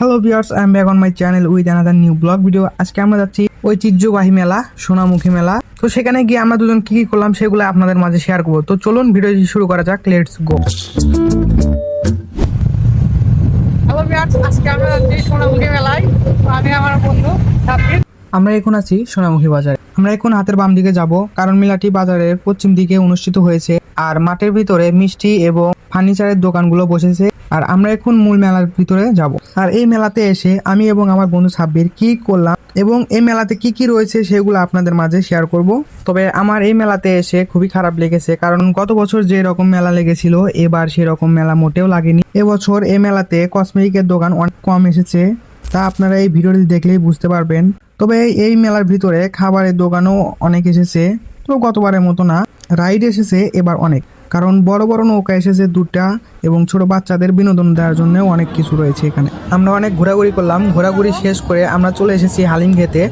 Hello viewers I am back on my channel with another new blog video আজকে আমরা যাচ্ছি ঐতিহ্যবাহী মেলা সোনামুখী মেলা। তো সেখানে গিয়ে আমরা দুজন কি কি করলাম সেগুলো আপনাদের মাঝে শেয়ার করব। তো চলুন ভিডিওটি শুরু করা যাক লেটস গো হ্যালো ভিউয়ার্স আজকে আমরা যাচ্ছি সোনামুখী মেলায়। আমি আমার বন্ধু আমরা এখন আছি সোনামুখী বাজারে। আমরা এখন হাতের বাম দিকে যাব কারণ মেলাটি বাজারের পশ্চিম দিকে অনুষ্ঠিত হয়েছে। আর মাঠের ভিতরে মিষ্টি এবং ফার্নিচারের দোকানগুলো বসেছে। আর আমরা এখন মূল মেলার ভিতরে যাব। আর এই মেলাতে এসে আমি এবং আমার বন্ধু সাব্বির কি করলাম এবং এই মেলাতে কি কি রয়েছে সেগুলো আপনাদের মাঝে শেয়ার করব। তবে আমার এই মেলাতে এসে খুবই খারাপ লেগেছে কারণ গত বছর যে রকম মেলা লেগেছিল, এবার সেরকম মেলা মোটেও লাগেনি। এবছর এই মেলাতে কসমেটিকের দোকান অনেক কম এসেছে, তা আপনারা এই ভিডিওটি দেখলেই বুঝতে পারবেন। তবে এই মেলার ভিতরে খাবারের দোকানও অনেক এসেছে, তো গতবারের মতো না রাইড এসেছে এবার অনেক। কারণ বড় বড় নৌকা এসেছে দুটা এবং ছোট বাচ্চাদের বিনোদন দেওয়ার জন্য অনেক কিছু রয়েছে এখানে। আমরা অনেক ঘোরাঘুরি করলাম। ঘোরাঘুরি শেষ করে আমরা চলে এসেছি হালিম খেতে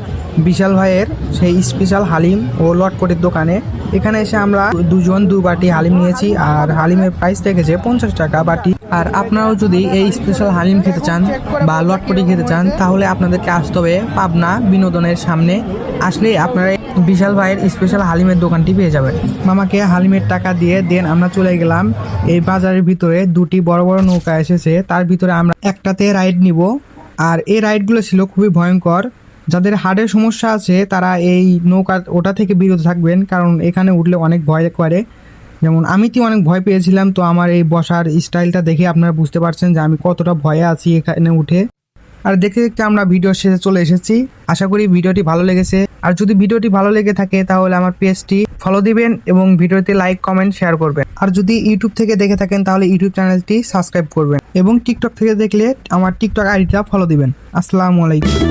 বিশাল ভাইয়ের সেই স্পেশাল হালিম ও লটকটের দোকানে। এখানে এসে আমরা দুজন দু বাটি হালিম নিয়েছি আর হালিমের প্রাইস রেখেছে পঞ্চাশ টাকা বাটি। আর আপনারাও যদি এই স্পেশাল হালিম খেতে চান বা লটপটি খেতে চান, তাহলে আপনাদেরকে আসতে হবে পাবনা বিনোদনের সামনে। আসলে আপনারা বিশাল ভাইয়ের স্পেশাল হালিমের দোকানটি পেয়ে যাবেন। মামাকে হালিমের টাকা দিয়ে দেন, আমরা চলে গেলাম। এই বাজারের ভিতরে দুটি বড় বড় নৌকা এসেছে, তার ভিতরে আমরা একটাতে রাইড নিব। আর এই রাইডগুলো ছিল খুবই ভয়ঙ্কর। যাদের হার্টের সমস্যা আছে, তারা এই নৌকা ওটা থেকে বিরত থাকবেন, কারণ এখানে উঠলে অনেক ভয় করে। যেমন আমি তো অনেক ভয় পেয়েছিলাম, তো আমার এই বসার স্টাইলটা দেখে আপনারা বুঝতে পারছেন যে আমি কতটা ভয়ে আছি এখানে উঠে। আর দেখতে দেখতে আমরা ভিডিও শেষে চলে এসেছি। আশা করি ভিডিওটি ভালো লেগেছে। আর যদি ভিডিওটি ভালো লেগে থাকে, তাহলে আমার পেজটি ফলো দিবেন এবং ভিডিওতে লাইক কমেন্ট শেয়ার করবেন। আর যদি ইউটিউব থেকে দেখে থাকেন, তাহলে ইউটিউব চ্যানেলটি সাবস্ক্রাইব করবেন। এবং টিকটক থেকে দেখলে আমার টিকটক আইডিটা ফলো দিবেন। আসসালামু আলাইকুম।